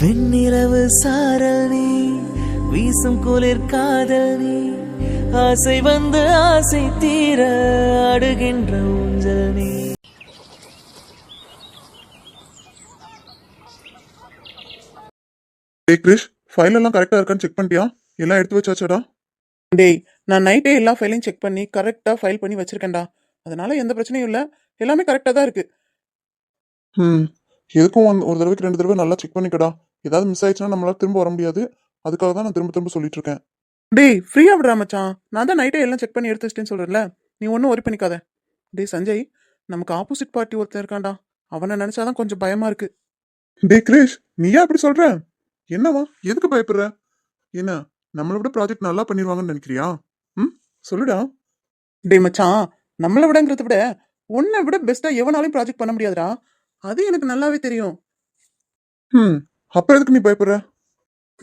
வெண்ணிலவு சாரல் நீ வீசும் குளிர் காதல் நீ ஆசை வந்து ஆசை தீர அடுகின்ற ஊஞ்சல் நீ. கிரிஷ் ஃபைல் எல்லாம் கரெக்டா இருக்கான்னு செக் பண்ணிட்டியா? எல்லாம் எடுத்து வச்சாச்சடா? டேய் நான் நைட்டே எல்லா ஃபைலையும் செக் பண்ணி கரெக்டாக ஃபைல் பண்ணி வச்சிருக்கேன்டா. அதனால எந்த பிரச்சனையும் இல்லை. எல்லாமே கரெக்டாக தான் இருக்கு. ம் எதுக்கும் ஒரு தடவைக்கு ரெண்டு தடவை நல்லா செக் பண்ணிக்கடா. ஏதாவது மிஸ் ஆயிடுச்சுன்னா நம்மளால திரும்ப வர முடியாது. அதுக்காக தான் நான் திரும்ப திரும்ப சொல்லிட்டு இருக்கேன் டேய் ஃப்ரீயா விடுறா மச்சான். நான் தான் நைட்டே எல்லாம் செக் பண்ணி எடுத்து வச்சிட்டேன்னு சொல்கிறேன்ல நீ ஒன்றும் ஒரி பண்ணிக்காத. டேய் சஞ்சய் நமக்கு ஆப்போசிட் பார்ட்டி ஒருத்தன் இருக்கான்டா. அவனை நினச்சாதான் கொஞ்சம் பயமா இருக்கு. டே கிரேஷ் நீயா அப்படி சொல்ற? என்னவா? எதுக்கு பயப்படுற? என்ன நம்மளை விட ப்ராஜெக்ட் நல்லா பண்ணிடுவாங்கன்னு நினைக்கிறியா? ம்? சொல்லுடா. டேய் மச்சான் நம்மளை விடங்கிறத விட உன்னை விட பெஸ்ட்டாக எவனாலையும் ப்ராஜெக்ட் பண்ண முடியாதுடா. அது எனக்கு நல்லாவே தெரியும். ம். அப்புறம் எதுக்கு நீ பயப்படுற?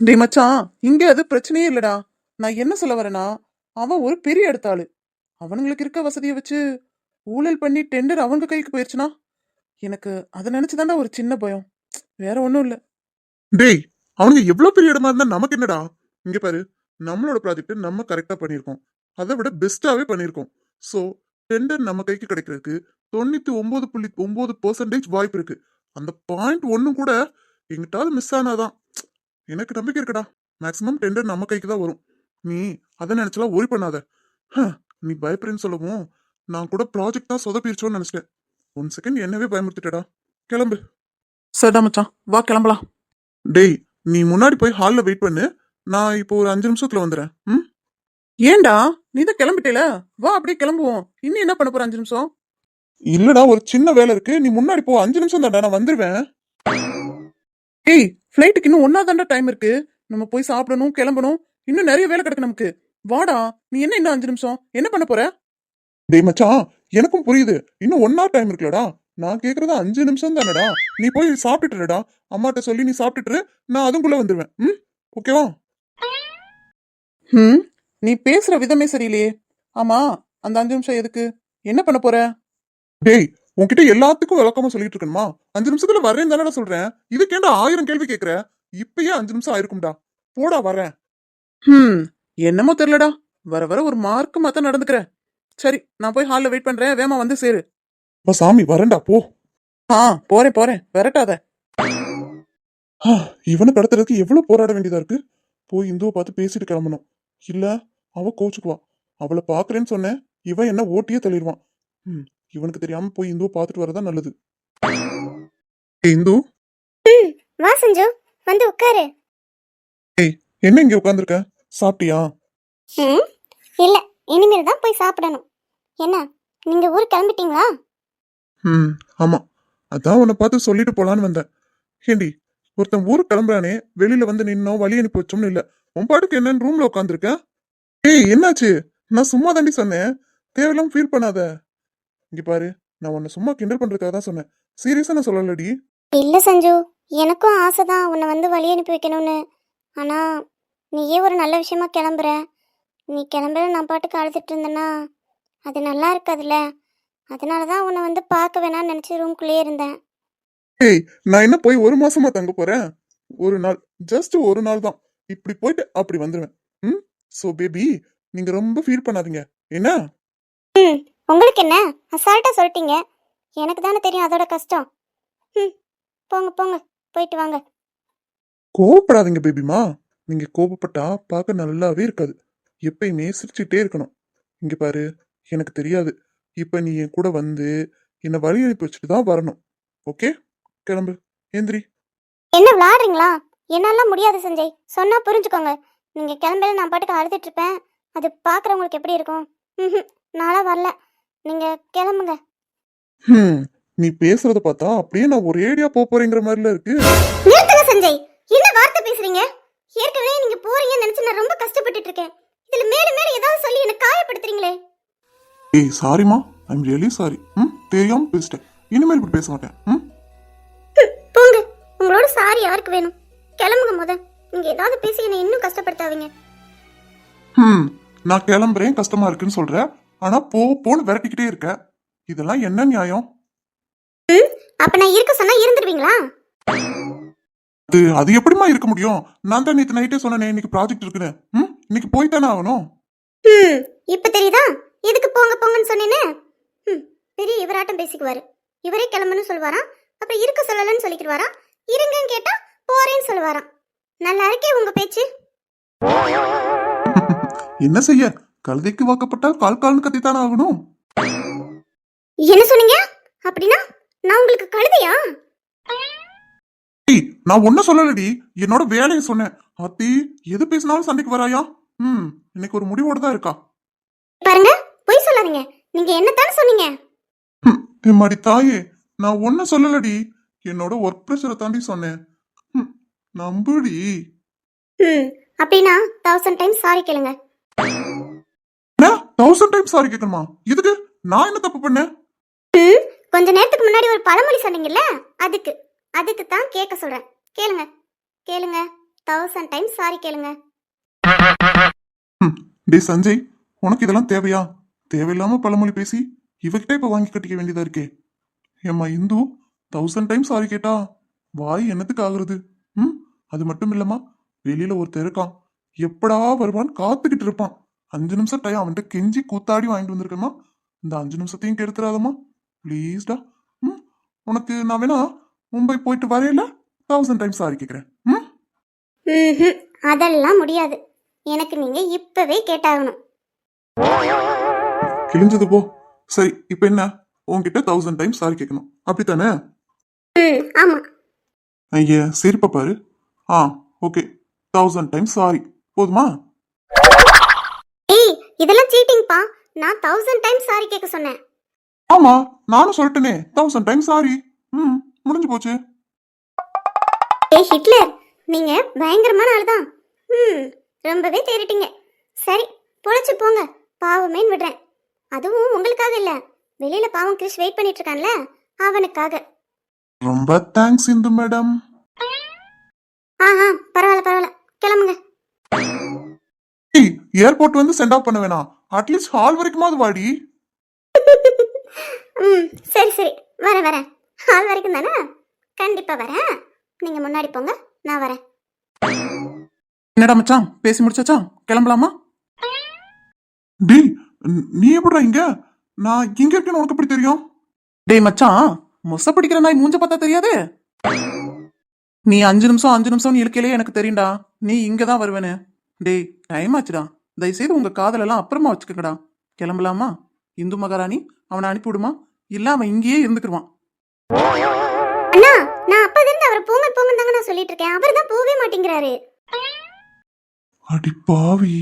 டேய் மச்சான் இங்க அது பிரச்சனையே இல்லடா. நான் என்ன சொல்ல வரேன்னா அவன் ஒரு பெரிய எடுத்தாளு. அவனுங்களுக்கு இருக்க வசதியை வச்சு ஊழல் பண்ணி டெண்டர் அவங்க கைக்கு போயிடுச்சுனா எனக்கு அதை நினைச்சுதான்டா ஒரு சின்ன பயம். வேற ஒன்றும் இல்லை. டேய் அவனுங்க எவ்வளோ பெரிய இடமா இருந்தா நமக்கு என்னடா? இங்க பாரு நம்மளோட ப்ராஜெக்ட் நம்ம கரெக்டா பண்ணியிருக்கோம். அதை விட பெஸ்ட்டாவே பண்ணியிருக்கோம். ஸோ டெண்டர் நம்ம கைக்கு கிடைக்கிறதுக்கு தொண்ணூத்தி ஒன்பது புள்ளி ஒன்பது பர்சன்டேஜ் வாய்ப்பு இருக்கு. அந்த பாயிண்ட் ஒன்றும் கூட எங்கிட்டாவது மிஸ் ஆனாதான். எனக்கு நம்பிக்கை இருக்குடா. மேக்ஸிமம் டெண்டர் நம்ம கைக்கு தான் வரும். நீ அதை நினைச்சலாம் ஒரி பண்ணாத. நீ பயப்படுறேன்னு சொல்லவும் நான் கூட ப்ராஜெக்ட் தான் சொதப்பிருச்சோன்னு நினைச்சிட்டேன். ஒன் செகண்ட் என்னவே பயமுறுத்திட்டடா. கிளம்பு. சரிடா மச்சான். வா கிளம்பலாம். டேய் நீ முன்னாடி போய் ஹாலில் வெயிட் பண்ணு. நான் இப்போ ஒரு அஞ்சு நிமிஷத்துல வந்துடுறேன் ம்? ஏன்டா? நீ தான் கிளம்பிட்டேல. வா அப்படியே கிளம்புவோம். இன்னும் என்ன பண்ண போற அஞ்சு நிமிஷம்? இல்லடா ஒரு சின்ன வேலை இருக்கு. நீ முன்னாடி போ. அஞ்சு நிமிஷம் தான்டா நான் வந்துருவேன். ஏய் ஃப்ளைட்டுக்கு இன்னும் ஒன்னா தாண்டா டைம் இருக்கு. நம்ம போய் சாப்பிடணும் கிளம்பணும். இன்னும் நிறைய வேலை கிடக்கு நமக்கு. வாடா நீ என்ன இன்னும் அஞ்சு நிமிஷம்? என்ன பண்ண போற? டேய் மச்சான் எனக்கும் புரியுது. இன்னும் ஒன் ஹவர் டைம் இருக்குல்லடா. நான் கேக்குறது அஞ்சு நிமிஷம் தானடா. நீ போய் சாப்பிட்டுட்டுடா அம்மாட்ட சொல்லி நீ சாப்பிட்டுட்டு நான் அதுக்குள்ள வந்துருவேன். ம்? ஓகேவா ம்? நீ பேசுற விதமே சரியில்லையே. ஆமா அந்த அஞ்சு நிமிஷம் எதுக்கு? என்ன பண்ண போற? டேய் உன்கிட்ட எல்லாத்துக்கும் விளக்கமா சொல்லிட்டு இருக்கணுமா? அஞ்சு நிமிஷத்துல வரேன் தானடா சொல்றேன். இதுக்கேண்டா ஆயிரம் கேள்வி கேக்குற? இப்பயே அஞ்சு நிமிஷம் ஆயிருக்கும்டா. போடா வரேன். ம் என்னமோ தெரியலடா. வர வர ஒரு மார்க்கு தான் நடந்துக்கிற. சரி நான் போய் ஹாலில் வெயிட் பண்றேன். வேமா வந்து சேரு. அப்பா சாமி வரேன்டா போ. ஆ போறேன் போறேன். விரட்டாத. இவனை கடத்துறதுக்கு எவ்வளவு போராட வேண்டியதா இருக்கு? போய் இந்துவை பார்த்து பேசிட்டு கிளம்பணும். இல்ல அவ கோச்சுக்குவா. அவளை பாக்குறேன்னு சொன்னேன். இவன் என்ன ஓட்டியே தள்ளிடுவான். ம். இவனுக்கு தெரியாம போய் இந்துவை பார்த்துட்டு வரதா நல்லது. ஏய், இந்து? ம் வா சஞ்சு வந்து உட்காரு. என்ன இங்க உட்காந்துருக்க சாப்பிட்டியா? ம் இல்லை இனிமேல் தான் போய் சாப்பிடணும். என்ன நீங்கள் ஊர் கிளம்பிட்டீங்களா? ம் ஆமா. அதான் உன்னை பார்த்து சொல்லிட்டு போலான்னு வந்தேன். ஏண்டி ஒருத்தன் ஊருக்கு கிளம்புறானே வெளியில வந்து நின்னோம் வழி அனுப்பி வச்சோம்னு இல்ல. உன் பாட்டுக்கு என்னன்னு ரூம்ல உட்காந்துருக்கேன் ஏய் என்னாச்சு? நான் சும்மா தாண்டி சொன்னேன். தேவையில்லாம ஃபீல் பண்ணாத. இங்க பாரு நான் உன்னை சும்மா கிண்டல் பண்றதுக்காக தான் சொன்னேன். சீரியஸா நான் சொல்லலடி. இல்லை சஞ்சு எனக்கும் ஆசை தான் உன்னை வந்து வழி அனுப்பி வைக்கணும்னு. ஆனால் நீயே ஒரு நல்ல விஷயமா கிளம்புற. நீ கிளம்புற நான் பாட்டுக்கு அழுதுட்டு இருந்தேன்னா அது நல்லா இருக்காதுல்ல. அதனால தான் உன்னை வந்து பார்க்க வேணாம்னு நினச்சி ரூம்குள்ளேயே இருந்தேன். ஏய் நான் என்ன போய் ஒரு மாசமா தங்க போறேன்? ஒரு நாள் ஜஸ்ட் ஒரு நாள் தான். இப்படி போயிட்டு அப்படி வந்துருவேன். ம்? சோ பேபி நீங்க ரொம்ப ஃபீல் பண்ணாதீங்க. என்ன? ம். உங்களுக்கு என்ன? அசால்ட்டாக சொல்லிட்டீங்க. எனக்கு தானே தெரியும் அதோட கஷ்டம். ம் போங்க போங்க. போயிட்டு வாங்க. கோவப்படாதீங்க பேபிமா. நீங்க கோபப்பட்டா பார்க்க நல்லாவே இருக்காது. எப்பயுமே சிரிச்சுட்டே இருக்கணும். இங்க பாரு எனக்கு தெரியாது. இப்ப நீ என் கூட வந்து என்னை வழி அனுப்பி வச்சுட்டு தான் வரணும். ஓகே? கிளம்பு. எந்திரி. என்ன விளாடுறீங்களா? என்னாலாம் முடியாது சஞ்சய். சொன்னா புரிஞ்சுக்கோங்க. நீங்க கிளம்பல நான் பாட்டுக்கு அழுதுட்டு இருப்பேன். அது பார்க்குறவங்களுக்கு எப்படி இருக்கும்? ம் நான்லாம் வரல. நீங்க கிளம்புங்க. ஹம். நீ பேசுறத பார்த்தா அப்படியே நான் ஒரேடியா போக போறேங்கிற மாதிரில இருக்கு. நிறுத்துங்க சஞ்சய். என்ன வார்த்தை பேசுறீங்க? ஏற்கனவே நீங்க போறீங்கன்னு நினைச்சு நான் ரொம்ப கஷ்டப்பட்டுட்டு இருக்கேன் இதுல மேலும் மேலும் ஏதாவது சொல்லி என்ன காயப்படுத்துறீங்களே. ஏய் சாரிமா ஐம் ரியலி சாரி ம் தெரியாம பேசிட்டேன். இனிமேல் இப்படி பேச மாட்டேன். ம் ஹம், போங்க. உங்களோட சாரி யாருக்கு வேணும்? கிளம்புங்க முத. நீங்க ஏதாவது பேசி என்னை இன்னும் கஷ்டப்படுத்தாதீங்க. ஹம். நான் கிளம்புறேன். கஷ்டமா இருக்குன்னு சொல்ற. ஆனா போ போன்னு விரட்டிக்கிட்டே இருக்க. இதெல்லாம் என்ன நியாயம்? அப்ப நான் இருக்க சொன்னா இருந்துருவீங்களா? அது அது எப்படிம்மா இருக்க முடியும்? நான் தான் நேற்று நைட்டே சொன்னேனே இன்னைக்கு ப்ராஜெக்ட் இருக்குன்னு. ம்? இன்னைக்கு போய் தானே ஆகணும். ம் இப்ப தெரியுதா? எதுக்கு போங்க போங்கன்னு சொன்னேன்னு ம் பெரிய இவராட்டம் பேசிக்குவாரு. இவரே கிளம்புன்னு சொல்லுவாராம் அப்புறம் இருக்க சொல்லலன்னு சொல்லிக்கிடுவாராம். இருங்கன்னு கேட்டா போறேன்னு சொல்லுவாராம் நல்லா இருக்கே உங்க பேச்சு. என்ன செய்ய? கழுதைக்கு வாக்கப்பட்டால் கால் கால்னு கத்தித்தானே ஆகணும். என்ன சொன்னீங்க? அப்படின்னா நான் உங்களுக்கு கழுதையா? ஏய் நான் ஒன்னும் சொல்லலடி. என்னோட வேலையை சொன்னேன். அத்தி எது பேசினாலும் சண்டைக்கு வராயா? ம் இன்னைக்கு ஒரு முடிவோட தான் இருக்கா. பாருங்க பொய் சொல்லாதீங்க. நீங்க என்னத்தானே சொன்னீங்க? ம், எம்மாடி தாயே நான் ஒன்னும் சொல்லலடி. என்னோட ஒர்க் ப்ரெஷரை தாண்டி சொன்னேன். ம், நம்புடி. ம் அப்படின்னா தௌசண்ட் டைம்ஸ் சாரி கேளுங்க. தௌசண்ட் டைம் சாரி கேட்கணுமா இதுக்கு நான் என்ன தப்பு பண்ணேன்? கொஞ்ச நேரத்துக்கு முன்னாடி ஒரு பழமொழி சொன்னீங்கல்ல அதுக்கு. அதுக்கு தான் கேட்க சொல்றேன். கேளுங்க. கேளுங்க. தௌசண்ட் டைம்ஸ் சாரி கேளுங்க. டே சஞ்சய் உனக்கு இதெல்லாம் தேவையா? தேவையில்லாம பழமொழி பேசி இவகிட்ட இப்ப வாங்கி கட்டிக்க வேண்டியதா இருக்கே? ஏம்மா இந்து தௌசண்ட் டைம் சாரி கேட்டா வாய் என்னத்துக்கு ஆகுறது? ம் அது மட்டும் இல்லம்மா வெளியில ஒருத்தர் இருக்கான். எப்படா வருவான்னு காத்துக்கிட்டு இருப்பான். அஞ்சு நிமிஷம் டைம் அவன்கிட்ட கெஞ்சி கூத்தாடி வாங்கிட்டு வந்திருக்கேம்மா இந்த அஞ்சு நிமிஷத்தையும் கெடுத்துறாதம்மா. ப்ளீஸ்டா ம். உனக்கு நான் வேணா மும்பை போயிட்டு வரையில தௌசண்ட் டைம் சாரி கேட்குறேன் ம். அதெல்லாம் முடியாது. எனக்கு நீங்க இப்பவே கேட்டாகணும். கிழிஞ்சது போ. சரி இப்போ என்ன? உன்கிட்ட தௌசண்ட் டைம் சாரி கேட்கணும் அப்படித்தானே? ஆமா. ஐயா சிரிப்ப பாரு. ஆ ஓகே தௌசண்ட் டைம் சாரி போதுமா? இதெல்லாம் சீட்டிங்ப்பா நான் தௌசண்ட் டைம்ஸ் சாரி கேட்க சொன்னேன். ஆமா நானும் சொல்லிட்டேனே. தௌசண்ட் டைம் சாரி ம் முடிஞ்சு போச்சு. ஏய் ஹிட்லர் நீங்க பயங்கரமான ஆள் தான் ம் ரொம்பவே தேறிட்டீங்க. சரி பொழைச்சு போங்க. பாவமேன்னு விடுறேன். அதுவும் உங்களுக்காக இல்ல. வெளியில பாவம் கிறிஸ் வெயிட் பண்ணிட்டு இருக்கான்ல அவனுக்காக. ரொம்ப தேங்க்ஸ் இந்து மேடம். ஆ ஆ பரவாயில்ல பரவாயில்ல. கிளம்புங்க. ஏர்போர்ட் வந்து சென்ட் ஆஃப் பண்ண வேணாம். அட்லீஸ்ட் ஹால் வரைக்குமாவது வாடி. சரி சரி. வரேன் வரேன். ஹால் வரைக்கும் தானே? கண்டிப்பா வரேன். நீங்க முன்னாடி போங்க நான் வரேன். என்னடா மச்சான்? பேசி முடிச்சாச்சா? கிளம்பலாமா? டேய் ந- எப்படிடா இங்க? நான் இங்க இருக்கேன்னு உனக்கு எப்படி தெரியும்? டேய் மச்சான் மொச பிடிக்கிற நாய் மூஞ்ச பார்த்தா தெரியாது. நீ அஞ்சு நிமிஷம் அஞ்சு நிமிஷம் இழுக்கையிலே எனக்கு தெரியும்டா. நீ இங்க தான் வருவேன்னு. டேய் டைம் ஆச்சுடா. தயவுசெய்து உங்க காதலெல்லாம் அப்புறமா வச்சுக்கங்கடா. கிளம்பலாமா? இந்து மகாராணி அவனை அனுப்பிவிடுமா? இல்ல அவன் இங்கேயே இருந்துக்கிடுவான் அண்ணா நான் அப்பல இருந்து அவரை போங்க போங்க தாங்க நான் சொல்லிட்டு இருக்கேன் அவர் தான் போகவே மாட்டேங்கிறாரு. அடி பாவி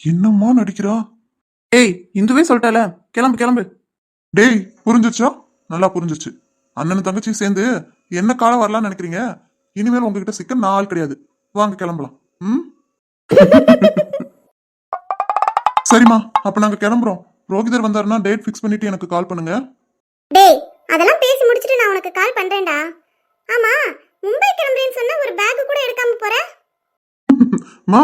என்னம்மா நடிக்கிறா? ஏய் இந்துவே சொல்லிட்டால கிளம்பு கிளம்பு. டேய் புரிஞ்சிச்சா? நல்லா புரிஞ்சிச்சு. அண்ணன் தங்கச்சி சேர்ந்து என்ன காலம் வரலாம்னு நினைக்கிறீங்க? இனிமேல் உங்ககிட்ட சிக்க நான் ஆள் கிடையாது. வாங்க கிளம்பலாம். ம்? சரிம்மா அப்ப நாங்க கிளம்புறோம். ரோகிதர் வந்தாருன்னா டேட் ஃபிக்ஸ் பண்ணிட்டு எனக்கு கால் பண்ணுங்க. டேய் அதெல்லாம் பேசி முடிச்சிட்டு நான் உனக்கு கால் பண்றேன்டா. ஆமா மும்பை கிளம்புறேன்னு சொன்னா ஒரு பேக் கூட எடுக்காம போற? மா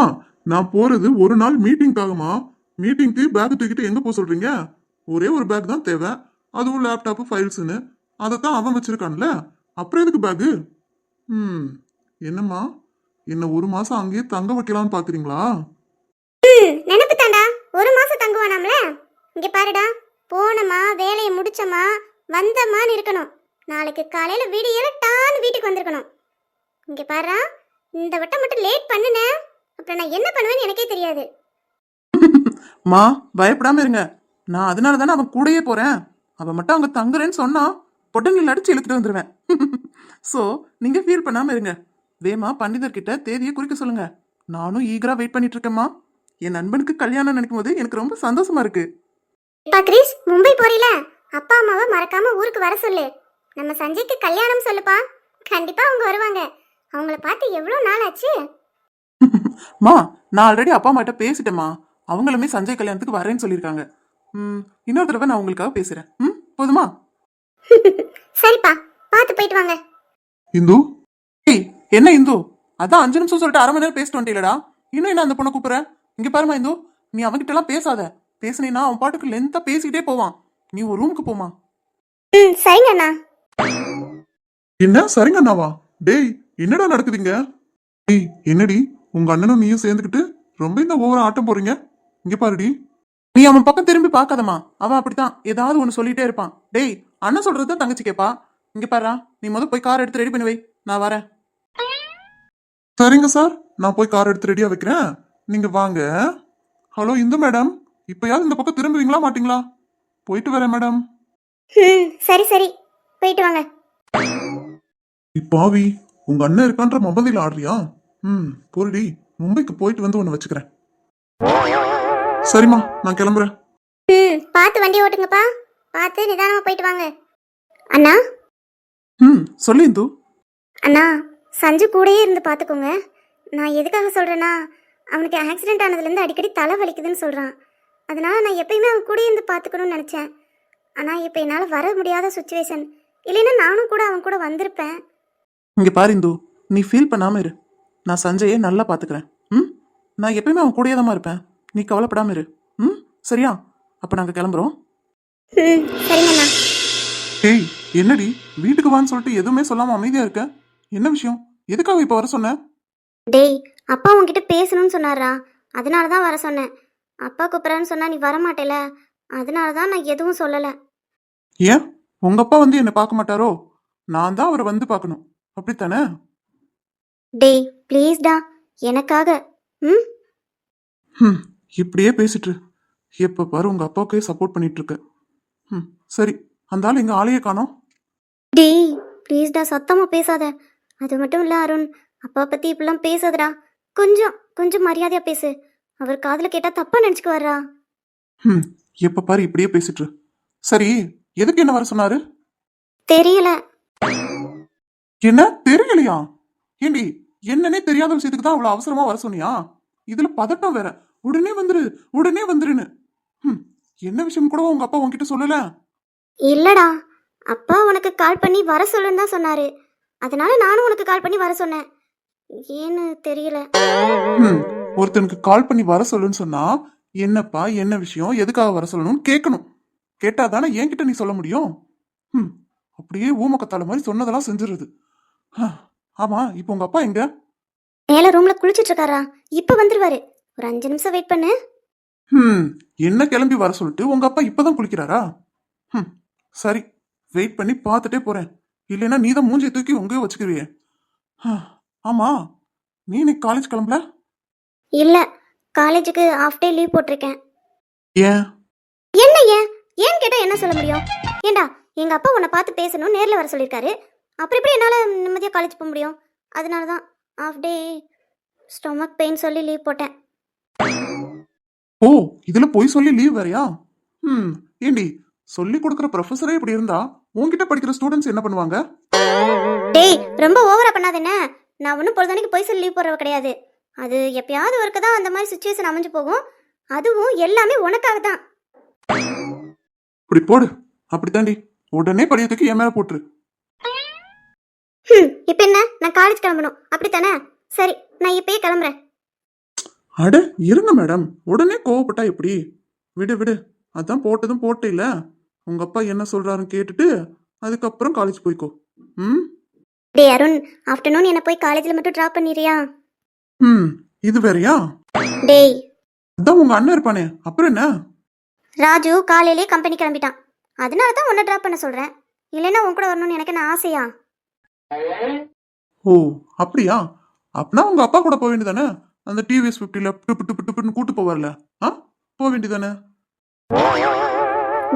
நான் போறது ஒரு நாள் மீட்டிங்காகமா மீட்டிங்க்கு பேக் தூக்கிட்டு எங்க போக சொல்றீங்க? ஒரே ஒரு பேக் தான் தேவை. அதுவும் லேப்டாப்பு ஃபைல்ஸ்னு அதை தான் அவன் வச்சிருக்கான்ல. அப்புறம் எதுக்கு பேகு ம் என்னம்மா? என்ன ஒரு மாசம் அங்கேயே தங்க வைக்கலாம்னு பாக்குறீங்களா ம் நினைப்பு தாண்டா ஒரு மாசம் தங்குவானாம்ல இங்க பாருடா போனமா வேலையை முடிச்சமா வந்தமான்னு இருக்கணும். நாளைக்கு காலையில விடியல டான் வீட்டுக்கு வந்திருக்கணும். இங்க பாரா இந்த வட்டம் மட்டும் லேட் பண்ணுன. அப்புறம் நான் என்ன பண்ணுவேன்னு எனக்கே தெரியாது. மா பயப்படாம இருங்க. நான் அதனால தானே அவன் கூடயே போறேன். அவன் மட்டும் அங்க தங்குறேன்னு சொன்னா பொட்டனில் அடிச்சு இழுத்துட்டு வந்துருவேன். ஸோ நீங்க ஃபீல் பண்ணாம இருங்க. வேமா பண்டிதர்கிட்ட தேதியை குறிக்க சொல்லுங்க. நானும் ஈகரா வெயிட் பண்ணிட்டு இருக்கேம்மா. என் நண்பனுக்கு கல்யாணம் நினைக்கும் போது எனக்கு ரொம்ப சந்தோஷமா இருக்கு. பா கிரீஷ் மும்பை போறீல? அப்பா அம்மாவை மறக்காம ஊருக்கு வர சொல்லு. நம்ம சஞ்சய்க்கு கல்யாணம் சொல்லுப்பா. கண்டிப்பா அவங்க வருவாங்க. அவங்கள பார்த்து எவ்வளவு நாள் ஆச்சு மா நான் ஆல்ரெடி அப்பா அம்மாட்ட பேசிட்டேம்மா. அவங்களுமே சஞ்சய் கல்யாணத்துக்கு வரேன்னு சொல்லியிருக்காங்க. ம் இன்னொரு தடவை நான் உங்களுக்காக பேசுறேன். ம் போதுமா? சரிப்பா பார்த்து போயிட்டு வாங்க. இந்து? ஏய் என்ன இந்து? அதான் அஞ்சு நிமிஷம் சொல்லிட்டு அரை மணி நேரம் பேசிட்டு வந்துட்டீங்களடா இன்னும் என்ன அந்த பொண்ணை கூப்பிடுறேன் இங்க பாருமா இந்து நீ அவன்கிட்ட எல்லாம் பேசாத. பேசுனீன்னா அவன் பாட்டுக்கு லென்த்தா பேசிக்கிட்டே போவான். நீ ஒரு ரூமுக்கு போமா ம் சரிங்க அண்ணா. என்ன? சரிங்க அண்ணாவா? டேய் என்னடா நடக்குதுங்க? ஏய் என்னடி? உங்க அண்ணனும் நீயும் சேர்ந்துக்கிட்டு ரொம்ப இந்த ஓவரா ஆட்டம் போறீங்க? இங்க பாருடி. நீ அவன் பக்கம் திரும்பி பார்க்காதம்மா. அவன் அப்படித்தான். ஏதாவது ஒன்று சொல்லிட்டே இருப்பான். டேய் அண்ணன் சொல்றது தான் தங்கச்சி கேப்பா. இங்க பாரு நீ முத போய் கார் எடுத்து ரெடி பண்ணி வை. நான் வரேன். சரிங்க சார். நான் போய் கார் எடுத்து ரெடியா வைக்கிறேன். நீங்க வாங்க. Hello Indu madam. இப்பயாவது இந்த பக்கம் திரும்புவீங்களா மாட்டீங்களா? போயிட்டு வரேன் மேடம். ம் சரி சரி. போயிட்டு வாங்க. இப்பாவி உங்க அண்ணன் இருக்கான்ற மொபைல் ஆடுறியா? ம் போருடி மும்பைக்கு போயிட்டு வந்து ஒன்று வச்சுக்கிறேன். சரிம்மா நான் கிளம்புறேன். ம் பார்த்து வண்டி ஓட்டுங்கப்பா. பார்த்து நிதானமாக போயிட்டு வாங்க. அண்ணா? ம் சொல்லு இந்து. அண்ணா சஞ்சு கூடயே இருந்து பார்த்துக்கோங்க. நான் எதுக்காக சொல்கிறேன்னா அவனுக்கு ஆக்சிடென்ட் ஆனதுலேருந்து அடிக்கடி தலை வலிக்குதுன்னு சொல்கிறான் அதனால நான் எப்பயுமே அவன் கூடயே இருந்து பார்த்துக்கணும்னு நினச்சேன். ஆனால் இப்போ என்னால் வர முடியாத சுச்சுவேஷன் இல்லைன்னா நானும் கூட அவன் கூட வந்திருப்பேன். இங்க பாரு இந்து நீ ஃபீல் பண்ணாம இரு. நான் சஞ்சயை நல்லா பாத்துக்கிறேன் ம்? நான் எப்பயுமே அவன் கூடயே தான் இருப்பேன். நீ கவலைப்படாம இரு. ம்? சரியா? அப்ப நாங்க கிளம்புறோம். ம் சரிங்கண்ணா ஏய் என்னடி? வீட்டுக்கு வான்னு சொல்லிட்டு எதுவுமே சொல்லாம அமைதியா இருக்க? என்ன விஷயம்? எதுக்காக இப்ப வர சொன்ன? டேய் அப்பா உன்கிட்ட பேசணும்னு சொன்னாரா? அதனால தான் வர சொன்னேன். அப்பா கூப்பிட்றான்னு சொன்னா நீ வர மாட்டேல அதனால தான் நான் எதுவும் சொல்லலை. ஏன்? உங்க அப்பா வந்து என்ன பார்க்க மாட்டாரோ? நான் தான் அவரை வந்து பார்க்கணும். அப்படித்தானே? டேய் ப்ளீஸ்டா. எனக்காக. ம்? ம் இப்படியே பேசிட்டு. இரு. எப்ப பாரு உங்க அப்பாவுக்கே சப்போர்ட் பண்ணிட்டு இருக்க ம் சரி. அந்த ஆள் எங்க ஆளையே காணோம். டேய் ப்ளீஸ்டா சத்தமாக பேசாத. அது மட்டும் இல்லை அருண். அப்பா பற்றி இப்படிலாம் பேசாதடா. கொஞ்சம் கொஞ்சம் மரியாதையாக பேசு. அவர் காதில் கேட்டால் தப்பாக நினச்சிக்குவாரா? ம் எப்ப பாரு இப்படியே பேசிட்டு. சரி எதுக்கு என்ன வர சொன்னாரு? தெரியல. என்ன தெரியலையா? ஏண்டி என்னன்னே தெரியாத விஷயத்துக்கு தான் அவ்வளவு அவசரமா வர சொன்னியா? இதுல பதட்டம் வேற. உடனே வந்துரு உடனே வந்துருன்னு. ம் என்ன விஷயம் கூட உங்க அப்பா உன்கிட்ட சொல்லல? இல்லடா அப்பா உனக்கு கால் பண்ணி வர சொல்லுன்னு தான் சொன்னாரு. அதனால நானும் உனக்கு கால் பண்ணி வர சொன்னேன். ஏன்னு தெரியல. ஒருத்தனுக்கு கால் பண்ணி வர சொல்லுன்னு சொன்னா என்னப்பா என்ன விஷயம்? எதுக்காக வர சொல்லணும்னு கேட்கணும். கேட்டா தானே என்கிட்ட நீ சொல்ல முடியும்? ம் அப்படியே ஊமக்கத்தால மாதிரி சொன்னதெல்லாம் செஞ்சிருது. ஆமா இப்போ உங்க அப்பா எங்க? மேலே ரூமில் குளிச்சிட்டு இருக்காரா இப்போ வந்துருவாரு. ஒரு அஞ்சு நிமிஷம் வெயிட் பண்ணு. ம் என்ன கிளம்பி வர சொல்லிட்டு உங்க அப்பா இப்பதான் குளிக்கிறாரா? ம் சரி வெயிட் பண்ணி பார்த்துட்டே போறேன். இல்லைன்னா நீ தான் மூஞ்சியை தூக்கி உங்கவே வச்சுக்கிறியே ஆமா நீ இன்னைக்கு காலேஜ் கிளம்பல? இல்லை காலேஜுக்கு ஆஃப் டே லீவ் போட்டிருக்கேன். ஏன்? என்ன ஏன்? ஏன் கேட்டால் என்ன சொல்ல முடியும்? ஏண்டா எங்கள் அப்பா உன்னை பார்த்து பேசணும் நேரில் வர சொல்லியிருக்காரு. அப்புறம் எப்படி என்னால் நிம்மதியாக காலேஜ் போக முடியும்? அதனால தான் ஆஃப் டே ஸ்டொமக் பெயின் சொல்லி லீவ் போட்டேன். ஓ இதுல போய் சொல்லி லீவ் வேறயா? ம் ஏண்டி சொல்லி கொடுக்குற ப்ரொஃபஸரே இப்படி இருந்தா? உன்கிட்ட படிக்கிற ஸ்டூடெண்ட்ஸ் என்ன பண்ணுவாங்க? டேய் ரொம்ப ஓவரா பண்ணாத என்ன? நான் ஒன்றும் பொழுதனைக்கு போய் சொல்லி லீவ் போடுறவ கிடையாது. அது எப்பயாவது ஒருக்க தான் அந்த மாதிரி சுச்சுவேஷன் அமைஞ்சு போகும். அதுவும் எல்லாமே உனக்காக தான் இப்படி போடு. அப்படித்தாண்டி. உடனே படியத்துக்கு என் மேல போட்டுரு. இப்போ என்ன? நான் காலேஜ் கிளம்பணும். அப்படித்தானே? சரி நான் இப்பயே கிளம்புறேன். அட இருங்க மேடம் உடனே கோவப்பட்டா எப்படி? விடு விடு. அதான் போட்டதும் போட்டே இல்ல. உங்க அப்பா என்ன சொல்றாருன்னு கேட்டுட்டு அதுக்கப்புறம் காலேஜ் போய்க்கோ. ம்? டேய் அருண் ஆஃப்டர்நூன் என்னை போய் காலேஜில் மட்டும் ட்ராப் பண்ணிடுறியா? ம் இது வேறயா? டேய். அதான் உங்க அண்ணன் இருப்பானே அப்புறம் என்ன? ராஜு காலையிலே கம்பெனி கிளம்பிட்டான். அதனால தான் உன்னை ட்ராப் பண்ண சொல்கிறேன் இல்லைன்னா உன் கூட வரணும்னு எனக்கு என்ன ஆசையா? ஓ அப்படியா? அப்படின்னா உங்க அப்பா கூட போக வேண்டியதானே? அந்த டிவிஎஸ் ஃபிஃப்டில டுப்பு டுப்பு டுப்புன்னு கூட்டு போவார்ல. ஆ? போக வேண்டியதானே?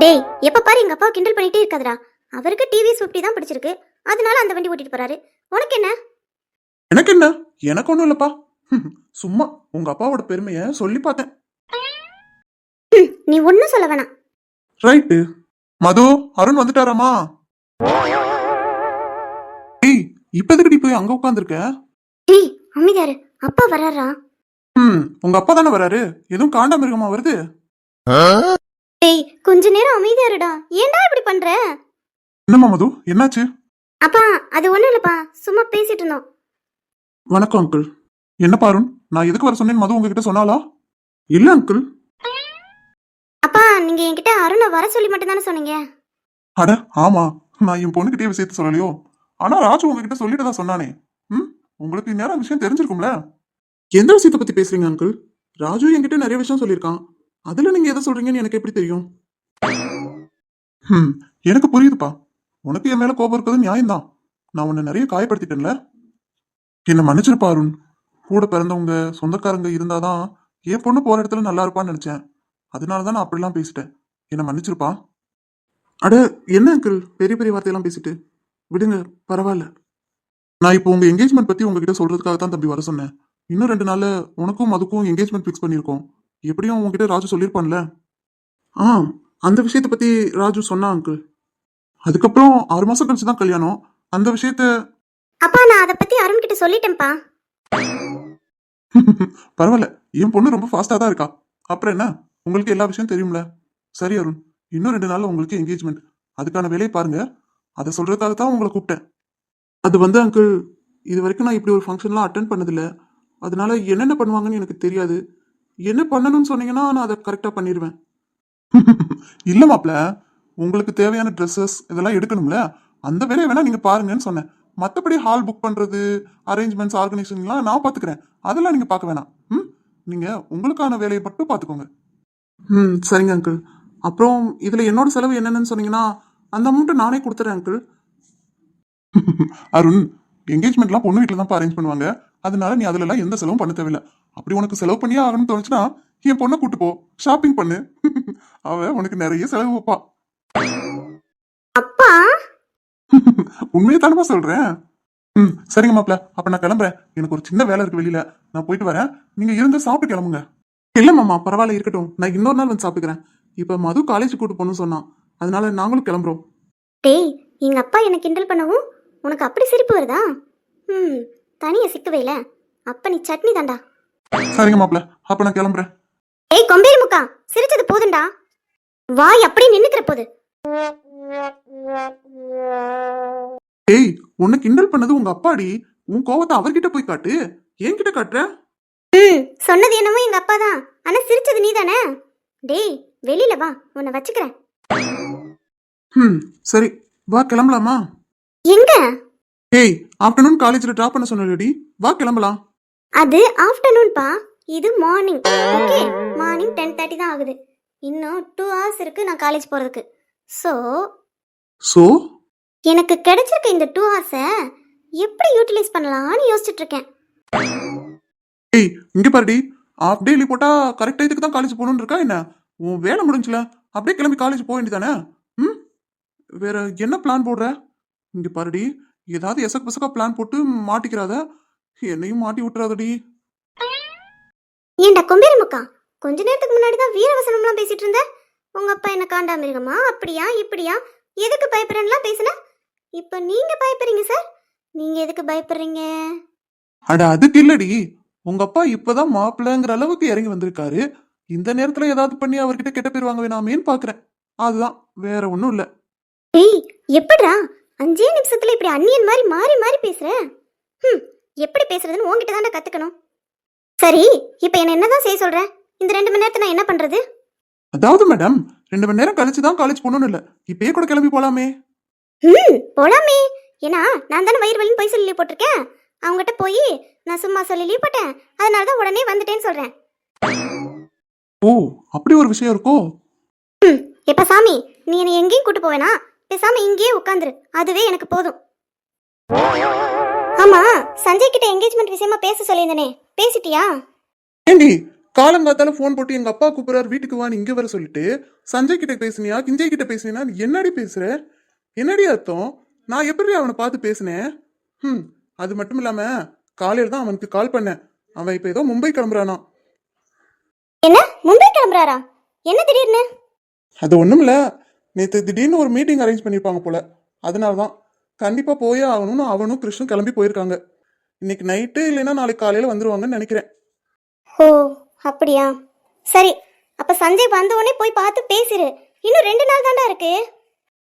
டேய் எப்போ பாரு எங்கள் அப்பா கிண்டல் பண்ணிட்டே இருக்காதுடா. அவருக்கு டிவி ஃபிஃப்டி தான் பிடிச்சிருக்கு. அதனால அந்த வண்டி ஓட்டிட்டு போறாரு. உனக்கு என்ன? எனக்கு என்ன? எனக்கு ஒன்றும் இல்லப்பா. சும்மா உங்க அப்பாவோட பெருமையை சொல்லி பார்த்தேன். நீ ஒன்றும் சொல்ல வேணாம். ரைட்டு மது அருண் வந்துட்டாராமா? ஏய் இப்ப எதுக்குடி போய் அங்க உட்காந்துருக்க டேய் அமைதியாரு. அப்பா வராரா ம் உங்க அப்பா தானே வராரு எதுவும் காண்டாமிருகமா வருது? டேய் கொஞ்ச நேரம் அமைதியாருடா. ஏன்டா இப்படி பண்ற? என்னம்மா மது என்னாச்சு? அப்பா அது ஒன்றும் இல்லைப்பா. சும்மா பேசிட்டு இருந்தோம். வணக்கம் அங்கிள் என்ன பாருன்? நான் எதுக்கு வர சொன்னேன்னு மது உங்ககிட்ட சொன்னாலா இல்ல அங்கிள் அப்பா நீங்க என்கிட்ட அருணை வர சொல்லி மட்டும் தானே சொன்னீங்க? அட ஆமா. நான் என் பொண்ணுகிட்டே விஷயத்த சொல்லலையோ? ஆனா ராஜு உங்ககிட்ட சொல்லிட்டு தான் சொன்னானே. ம்? உங்களுக்கு இந்நேரம் விஷயம் தெரிஞ்சிருக்கும்ல? எந்த விஷயத்தை பத்தி பேசுறீங்க அங்கிள் ராஜு என்கிட்ட நிறைய விஷயம் சொல்லியிருக்கான். அதுல நீங்க எதை சொல்றீங்கன்னு எனக்கு எப்படி தெரியும்? ஹம், எனக்கு புரியுதுப்பா. உனக்கு என் மேல கோபம் இருக்கிறது நியாயம்தான். நான் உன்னை நிறைய காயப்படுத்திட்டேன்ல. என்ன மன்னிச்சிருப்பா அருண். கூட பிறந்தவங்க சொந்தக்காரங்க இருந்தாதான் என் பொண்ணு போற இடத்துல நல்லா இருப்பான்னு நினைச்சேன். அதனால தான் நான் அப்படிலாம் பேசிட்டேன். என்ன மன்னிச்சிருப்பா? அட என்ன அங்கிள்? பெரிய பெரிய வார்த்தையெல்லாம் பேசிட்டு. விடுங்க பரவாயில்ல. நான் இப்போ உங்க என்கேஜ்மெண்ட் பத்தி உங்ககிட்ட சொல்றதுக்காக தான் தம்பி வர சொன்னேன். இன்னும் ரெண்டு நாள்ல உனக்கும் அதுக்கும் என்கேஜ்மெண்ட் ஃபிக்ஸ் பண்ணியிருக்கோம். எப்படியும் உங்ககிட்ட ராஜு சொல்லியிருப்பான்ல? ஆ அந்த விஷயத்தை பத்தி ராஜு சொன்னான் அங்கிள். அதுக்கப்புறம் ஆறு மாசம் கழிச்சு தான் கல்யாணம். அந்த விஷயத்த அப்பா நான் அதை பத்தி அருண் கிட்ட சொல்லிட்டேன்ப்பா. பரவாயில்ல. என் பொண்ணு ரொம்ப ஃபாஸ்டா தான் இருக்கா. அப்புறம் என்ன? உங்களுக்கு எல்லா விஷயம் தெரியும்ல? சரி அருண். இன்னும் ரெண்டு நாள்ல உங்களுக்கு என்கேஜ்மெண்ட் அதுக்கான வேலையை பாருங்க. அதை சொல்றதுக்காக தான் உங்களை கூப்பிட்டேன். அது வந்து அங்கிள் இது வரைக்கும் நான் இப்படி ஒரு ஃபங்க்ஷன்லாம் அட்டன் பண்ணதில்ல. அதனால என்னென்ன பண்ணுவாங்கன்னு எனக்கு தெரியாது. என்ன பண்ணணும்னு சொன்னீங்கன்னா நான் அதை கரெக்டாக பண்ணிடுவேன் இல்லை மாப்ள உங்களுக்கு தேவையான ட்ரெஸ்ஸஸ் இதெல்லாம் எடுக்கணும்ல? அந்த வேலையை வேணா நீங்கள் பாருங்கன்னு சொன்னேன். மற்றபடி ஹால் புக் பண்ணுறது அரேஞ்ச்மெண்ட்ஸ் ஆர்கனைசேஷன்லாம் நான் பார்த்துக்கிறேன் அதெல்லாம் நீங்கள் பார்க்க வேணாம். ம்? நீங்கள் உங்களுக்கான வேலையை மட்டும் பார்த்துக்கோங்க ம் சரிங்க அங்கிள் அப்புறம் இதில் என்னோட செலவு என்னென்னு சொன்னீங்கன்னா அந்த அமௌண்ட்டை நானே கொடுத்துறேன் அங்கிள் அருண் என்கேஜ்மெண்ட்லாம் பொண்ணு வீட்டில் தான் அரேஞ்ச் பண்ணுவாங்க. அதனால நீ அதுல எந்த செலவும் பண்ண தேவையில்ல. அப்படி உனக்கு செலவு பண்ணியே ஆகணும்னு தோணுச்சுன்னா என் பொண்ணை கூட்டு போ. ஷாப்பிங் பண்ணு. அவ உனக்கு நிறைய செலவு வைப்பா. அப்பா உண்மையை தானமா சொல்றேன்? ம் சரிங்க மாப்ள அப்ப நான் கிளம்புறேன். எனக்கு ஒரு சின்ன வேலை இருக்கு வெளியில. நான் போயிட்டு வரேன். நீங்க இருந்து சாப்பிட்டு கிளம்புங்க. இல்லை மாமா பரவாயில்ல இருக்கட்டும். நான் இன்னொரு நாள் வந்து சாப்பிட்டுக்கிறேன். இப்போ மது காலேஜ் கூட்டு போகணும்னு சொன்னான். அதனால நாங்களும் கிளம்புறோம். டேய் எங்க அப்பா என்ன கிண்டல் பண்ணவும் உனக்கு அப்படி சிரிப்பு வருதா? ம் தனியை சிக்கவேல அப்ப நீ சட்னி தாண்டா. சரிங்க மாப்ள அப்ப நான் கிளம்புறேன். ஏய் கொம்பேரி முக்கா சிரிச்சது போதுண்டா வாய் அப்படியே நின்னுக்கிற போது. ஏய் உன்னை கிண்டல் பண்ணது உங்க அப்பாடி. உன் கோவத்தை அவர்கிட்ட போய் காட்டு. என்கிட்ட காட்டுற? ம் சொன்னது என்னமோ எங்க அப்பா தான் ஆனா சிரிச்சது நீ தானே டேய் வெளியில வா. உன்னை வச்சுக்கிறேன். ம் சரி. வா கிளம்பலாமா? எங்க? ஏய் ஆஃப்டர்நூன் காலேஜில் ட்ராப் பண்ண சொன்னடி வா கிளம்பலாம். அது ஆஃப்டர்நூன்பா? இது morning. Okay morning ten thirty தான் ஆகுது. இன்னும் டூ ஹவர்ஸ் இருக்கு நான் காலேஜ் போறதுக்கு. ஸோ ஸோ எனக்கு கிடைச்சிருக்க இந்த டூ ஹவர்ஸை எப்படி யூட்டிலைஸ் பண்ணலாம்னு யோசிச்சுட்டு இருக்கேன். ஏய் இங்க பாருடி. ஆஃப் டே லீவ் போட்டா கரெக்ட் டயத்துக்கு தான் காலேஜ் போகணும்னு இருக்கா என்ன? உன் வேலை முடிஞ்சுல. அப்படியே கிளம்பி காலேஜ் போக வேண்டியதானே? ம்? வேற என்ன பிளான் போடுற? இங்க பாருடி. ஏதாவது எசக் பசக்கா பிளான் போட்டு மாட்டிக்கிறாத? என்னையும் மாட்டி விட்டுறாதடி. ஏன்டா கொம்பேரி முக்கா கொஞ்ச நேரத்துக்கு முன்னாடி தான் வீரவசனம்லாம் பேசிட்டு இருந்த? உங்க அப்பா என்ன காண்டாமிருகமா? அப்படியா? இப்படியா? எதுக்கு பயப்படுறேன்லாம் பேசுன? இப்போ நீங்க பயப்படுறீங்க சார் நீங்க எதுக்கு பயப்படுறீங்க? அட அதுக்கு இல்லடி. உங்க அப்பா இப்பதான் மாப்பிள்ளைங்கிற அளவுக்கு இறங்கி வந்திருக்காரு. இந்த நேரத்துல ஏதாவது பண்ணி அவர்கிட்ட கெட்ட பேர் வாங்க வேணாமேன்னு பாக்குறேன். அதுதான். வேற ஒண்ணும் இல்ல. ஏய் எப்படிடா? அஞ்சே நிமிஷத்துல இப்படி அந்நியன் மாதிரி மாறி மாறி பேசுற? ம் எப்படி பேசுறதுன்னு உன்கிட்ட தான்டா கத்துக்கணும். சரி இப்போ என்ன என்னதான் செய்ய சொல்ற? இந்த ரெண்டு மணி நேரத்தை நான் என்ன பண்றது? அதாவது மேடம் ரெண்டு மணி நேரம் கழிச்சு தான் காலேஜ் போகணும்னு இல்ல. இப்பயே கூட கிளம்பி போலாமே. ம் போலாமே. ஏன்னா நான் தானே வயிறு வலின்னு போய் சொல்லி போட்டிருக்கேன். அவங்ககிட்ட போய் நான் சும்மா சொல்லி லீவ் போட்டேன். அதனால தான் உடனே வந்துட்டேன்னு சொல்றேன். ஓ அப்படி ஒரு விஷயம் இருக்கோ? எப்ப சாமி நீ என்னை எங்கேயும் கூட்டு போவேனா? பேசாம இங்கேயே உட்காந்துரு. அதுவே எனக்கு போதும். ஆமா சஞ்சய் கிட்ட என்கேஜ்மெண்ட் விஷயமா பேச சொல்லியிருந்தனே. பேசிட்டியா? ஏண்டி காலங்காத்தால ஃபோன் போட்டு எங்க அப்பா கூப்பிடுறாரு வீட்டுக்கு வான்னு இங்க வர சொல்லிட்டு சஞ்சய் கிட்ட பேசுனியா கிஞ்சய் கிட்ட பேசுனியா நீ என்னடி பேசுற? என்னடி அர்த்தம்? நான் எப்படி அவனை பார்த்து பேசினேன்? ம் அது மட்டும் இல்லாம காலையில தான் அவனுக்கு கால் பண்ணேன் அவன் இப்ப ஏதோ மும்பை கிளம்புறானா. என்ன? மும்பை கிளம்புறாரா? என்ன திடீர்னு? அது ஒண்ணும் இல்ல. நேத்து திடீர்னு ஒரு மீட்டிங் அரேஞ்ச் பண்ணிருப்பாங்க போல. அதனால தான் கண்டிப்பா போயே ஆகணும்னு அவனும் கிருஷ்ணும் கிளம்பி போயிருக்காங்க. இன்னைக்கு நைட்டு இல்லைன்னா நாளைக்கு காலையில வந்துருவாங்கன்னு நினைக்கிறேன். ஓ அப்படியா? சரி அப்ப சஞ்சய் வந்த உடனே போய் பார்த்து பேசிரு. இன்னும் ரெண்டு நாள் தாண்டா இருக்கு.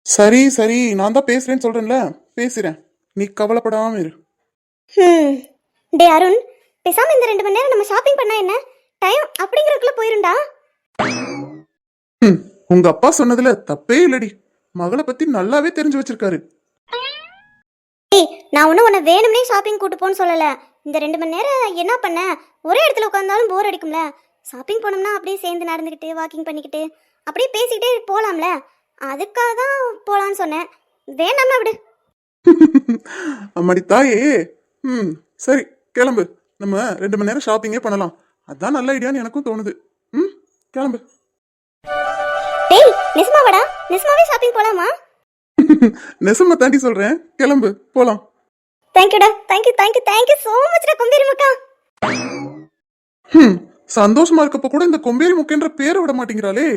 சரி சரி நான் தான் பேசுறேன்னு சொல்றேன்ல. பேசுறேன். நீ கவலைப்படாம இரு. ம் டே அருண் பேசாம இந்த ரெண்டு மணி நேரம் நம்ம ஷாப்பிங் பண்ணா என்ன? டைம் அப்படிங்கறதுக்குள்ள போயிருண்டா. ம், உங்க அப்பா சொன்னதுல தப்பே இல்லடி. மகளை பத்தி நல்லாவே தெரிஞ்சு வச்சிருக்காரு. ஏய் நான் ஒன்றும் உன்னை வேணும்னே ஷாப்பிங் கூட்டு போன்னு சொல்லலை. இந்த ரெண்டு மணி நேரம் என்ன பண்ண? ஒரே இடத்துல உட்காந்தாலும் போர் அடிக்கும்ல. ஷாப்பிங் போனோம்னா அப்படியே சேர்ந்து நடந்துக்கிட்டு வாக்கிங் பண்ணிக்கிட்டு அப்படியே பேசிக்கிட்டே போகலாம்ல அதுக்காக தான் போகலான்னு சொன்னேன். வேண்டாம்னா விடு. அம்மாடி தாயே. ம் சரி கிளம்பு. நம்ம ரெண்டு மணி நேரம் ஷாப்பிங்கே பண்ணலாம். அதான் நல்ல ஐடியான்னு எனக்கும் தோணுது. ம் கிளம்பு. டேய் நிஜமாவாடா நிஜமாவே ஷாப்பிங் போகலாமா நெசமா தாண்டி சொல்றேன். கிளம்பு போலாம். தேங்க்யூடா thank you thank you thank you so மச்டா கொம்பேரி மக்கா ஹம் சந்தோஷமா இருக்கப்ப கூட இந்த கொம்பேரி முக்கன்ற பேரை விட மாட்டேங்கிறாளே.